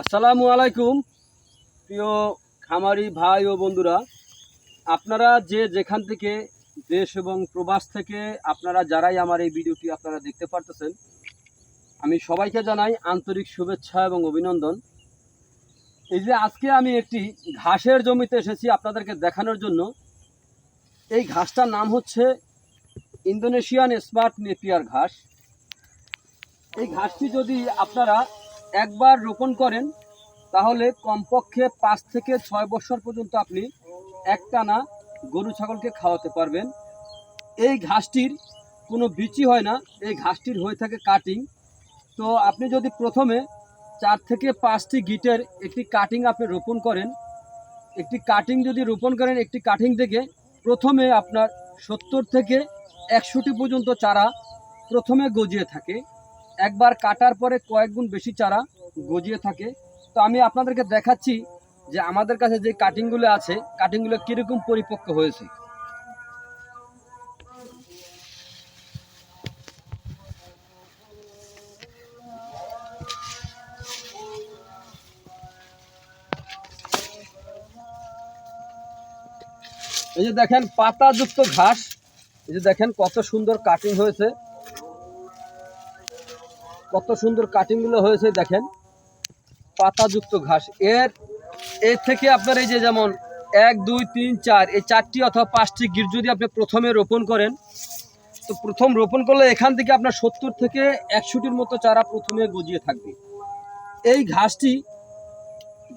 আসসালামু আলাইকুম, প্রিয় খামারি ভাই ও বন্ধুরা। আপনারা যে যেখান থেকে দেশ এবং প্রবাস থেকে আপনারা যারাই আমার এই ভিডিওটি আপনারা দেখতে পারতেছেন, আমি সবাইকে জানাই আন্তরিক শুভেচ্ছা এবং অভিনন্দন। এই যে আজকে আমি একটি ঘাসের জমিতে এসেছি আপনাদেরকে দেখানোর জন্য। এই ঘাসটার নাম হচ্ছে ইন্দোনেশিয়ান স্মার্ট নেপিয়ার ঘাস। এই ঘাসটি যদি আপনারা একবার রোপণ করেন, তাহলে কমপক্ষে পাঁচ থেকে ছয় বছর পর্যন্ত আপনি একটানা গরু ছাগলকে খাওয়াতে পারবেন। এই ঘাসটির কোনো বিচি হয় না, এই ঘাসটির হয়ে থাকে কাটিং। তো আপনি যদি প্রথমে চার থেকে পাঁচটি গিটের একটি কাটিং আপনি রোপণ করেন, একটি কাটিং যদি রোপণ করেন, একটি কাটিং থেকে প্রথমে আপনার সত্তর থেকে একশোটি পর্যন্ত চারা প্রথমে গজিয়ে থাকে। একবার কাটার পরে কয়েক গুণ বেশি চারা গজিয়ে থাকে। তো আমি আপনাদেরকে দেখাচ্ছি যে আমাদের কাছে যে কাটিংগুলো আছে কাটিংগুলো কীরকম পরিপক্ক হয়েছে। এই যে দেখেন, পাতাযুক্ত ঘাস। এই যে দেখেন, কত সুন্দর কাটিং হয়েছে। কত সুন্দর কাটিংগুলো হয়েছে দেখেন। পাতাযুক্ত ঘাস। এর এর থেকে আপনার এই যে যেমন এক, দুই, তিন, চার, এই চারটি অথবা পাঁচটি গির যদি আপনি প্রথমে রোপণ করেন, তো প্রথম রোপণ করলে এখান থেকে আপনার সত্তর থেকে একশোটির মতো চারা প্রথমে গজিয়ে থাকবে। এই ঘাসটি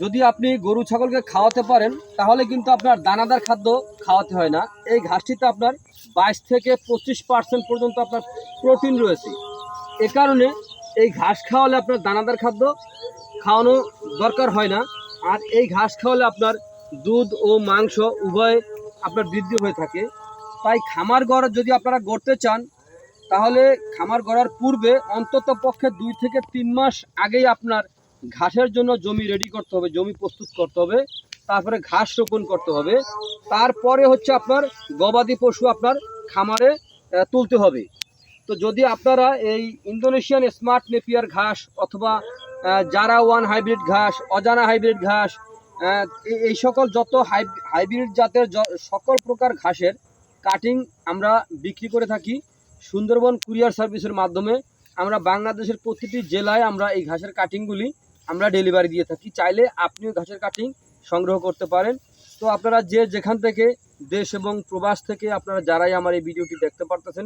যদি আপনি গরু, ছাগলকে খাওয়াতে পারেন, তাহলে কিন্তু আপনার দানাদার খাদ্য খাওয়াতে হয় না। এই ঘাসটিতে আপনার বাইশ থেকে পঁচিশ পার্সেন্ট পর্যন্ত আপনার প্রোটিন রয়েছে। এ কারণে এই ঘাস খাওয়ালে আপনার দানাদার খাদ্য খাওয়ানো দরকার হয় না। আর এই ঘাস খাওয়ালে আপনার দুধ ও মাংস উভয় আপনার বৃদ্ধি হয়ে থাকে। তাই খামার ঘর যদি আপনারা গড়তে চান, তাহলে খামার গড়ার পূর্বে অন্তত পক্ষে দুই থেকে তিন মাস আগেই আপনার ঘাসের জন্য জমি রেডি করতে হবে, জমি প্রস্তুত করতে হবে, তারপরে ঘাস রোপণ করতে হবে। তারপরে হচ্ছে আপনার গবাদি পশু আপনার খামারে তুলতে হবে। তো যদি আপনারা এই ইন্দোনেশিয়ান স্মার্ট নেপিয়ার ঘাস অথবা জারা ওয়ান হাইব্রিড ঘাস, অজানা হাইব্রিড ঘাস এই- সকল যত হাই- হাইব্রিড জাতের সকল প্রকার ঘাসের কাটিং আমরা বিক্রি করে থাকি সুন্দরবন কুরিয়ার সার্ভিসের মাধ্যমে। আমরা বাংলাদেশের প্রতিটি জেলায় আমরা এই ঘাসের কাটিংগুলি আমরা ডেলিভারি দিয়ে থাকি। চাইলে আপনিও ঘাসের কাটিং সংগ্রহ করতে পারেন। তো আপনারা যে যেখান থেকে দেশ এবং প্রবাস থেকে আপনারা যারাই আমার এই ভিডিওটি দেখতে পারতেছেন